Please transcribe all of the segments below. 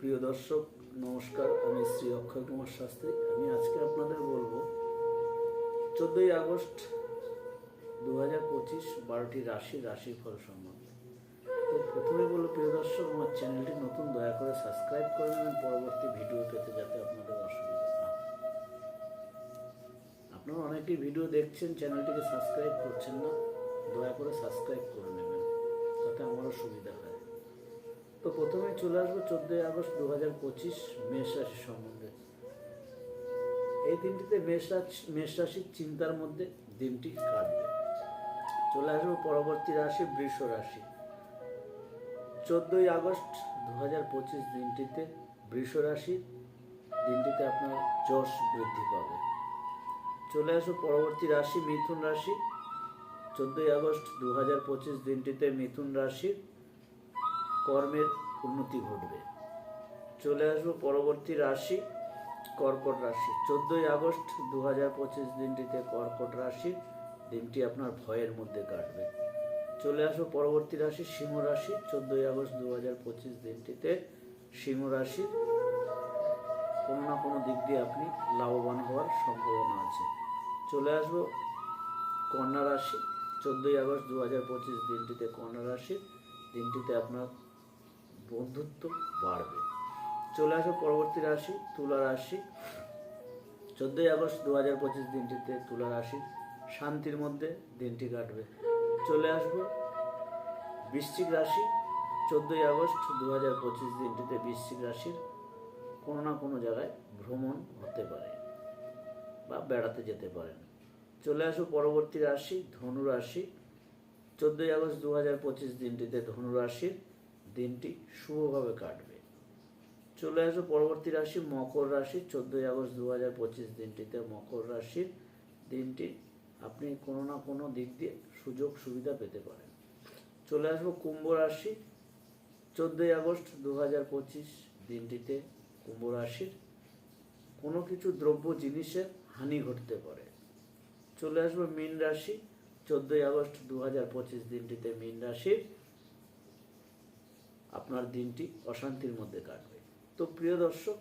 প্রিয় দর্শক, নমস্কার, আমি শ্রী অক্ষয় কুমার শাস্ত্রী। আমি আজকে আপনাদের বলব, চোদ্দই আগস্ট দু হাজার পঁচিশ বারোটি রাশি রাশি ফল সম্বন্ধে। তো প্রথমে বলব, প্রিয় দর্শক, আমার চ্যানেলটি নতুন, দয়া করে সাবস্ক্রাইব করে নেবেন। পরবর্তী ভিডিও পেতে যাতে আপনাদের অসুবিধা না আপনারা অনেকেই ভিডিও দেখছেন, চ্যানেলটিকে সাবস্ক্রাইব করছেন না, দয়া করে সাবস্ক্রাইব করে নেবেন, তাতে আমারও সুবিধা তো প্রথমে চলে আসব চোদ্দোই আগস্ট দু হাজার পঁচিশ মেষ রাশি সম্বন্ধে। এই দিনটিতে মেষ রাশি মেষ রাশির চিন্তার মধ্যে দিনটি কাটবে। চলে আসব পরবর্তী রাশি, বৃষ রাশি। চোদ্দোই আগস্ট দু হাজার পঁচিশ দিনটিতে বৃষ রাশির দিনটিতে আপনার যশ বৃদ্ধি পাবে। চলে আসব পরবর্তী রাশি, মিথুন রাশি। চোদ্দোই আগস্ট দু হাজার পঁচিশ দিনটিতে মিথুন রাশির কর্মের উন্নতি ঘটবে। চলে আসব পরবর্তী রাশি, কর্কট রাশি। চোদ্দোই আগস্ট দু হাজার পঁচিশ দিনটিতে কর্কট রাশি, দিনটি আপনার ভয়ের মধ্যে কাটবে। চলে আসব পরবর্তী রাশি, সিংহ রাশি। চোদ্দোই আগস্ট দু হাজার পঁচিশ দিনটিতে সিংহ রাশির কোনো না কোনো দিক দিয়ে আপনি লাভবান হওয়ার সম্ভাবনা আছে। চলে আসব কন্যা রাশি। চোদ্দোই আগস্ট দু হাজার পঁচিশ দিনটিতে কন্যা রাশি। দিনটিতে আপনার বন্ধুত্ব বাড়বে। চলে আসো পরবর্তী রাশি, তুলা রাশি। চোদ্দোই আগস্ট দু হাজার পঁচিশ দিনটিতে তুলা রাশি। শান্তির মধ্যে দিনটি কাটবে। চলে আসব বৃশ্চিক রাশি। চোদ্দোই আগস্ট দু হাজার পঁচিশ দিনটিতে বৃশ্চিক রাশির কোনো না কোনো জায়গায় ভ্রমণ হতে পারে বা বেড়াতে যেতে পারেন চলে আসো পরবর্তী রাশি, ধনু রাশি। চোদ্দোই আগস্ট দু হাজার পঁচিশ দিনটিতে ধনু রাশির দিনটি শুভভাবে কাটবে। চলে আসো পরবর্তী রাশি, মকর রাশি। চোদ্দোই আগস্ট দু হাজার পঁচিশ দিনটিতে মকর রাশির দিনটি আপনি কোনো না কোনো দিক দিয়ে সুযোগ সুবিধা পেতে পারেন। চলে আসব কুম্ভ রাশি। চোদ্দোই আগস্ট দু হাজার পঁচিশ দিনটিতে কুম্ভ রাশির কোনো কিছু দ্রব্য জিনিসের হানি ঘটতে পারে। চলে আসব মীন রাশি। চোদ্দোই আগস্ট দু হাজার পঁচিশ দিনটিতে মীন রাশির আপনার দিনটি অশান্তির মধ্যে কাটবে। তো প্রিয় দর্শক,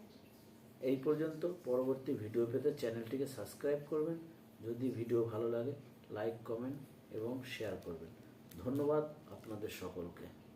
এই পর্যন্ত। পরবর্তী ভিডিও পেতে চ্যানেলটিকে সাবস্ক্রাইব করবেন। যদি ভিডিও ভালো লাগে, লাইক, কমেন্ট এবং শেয়ার করবেন। ধন্যবাদ আপনাদের সকলকে।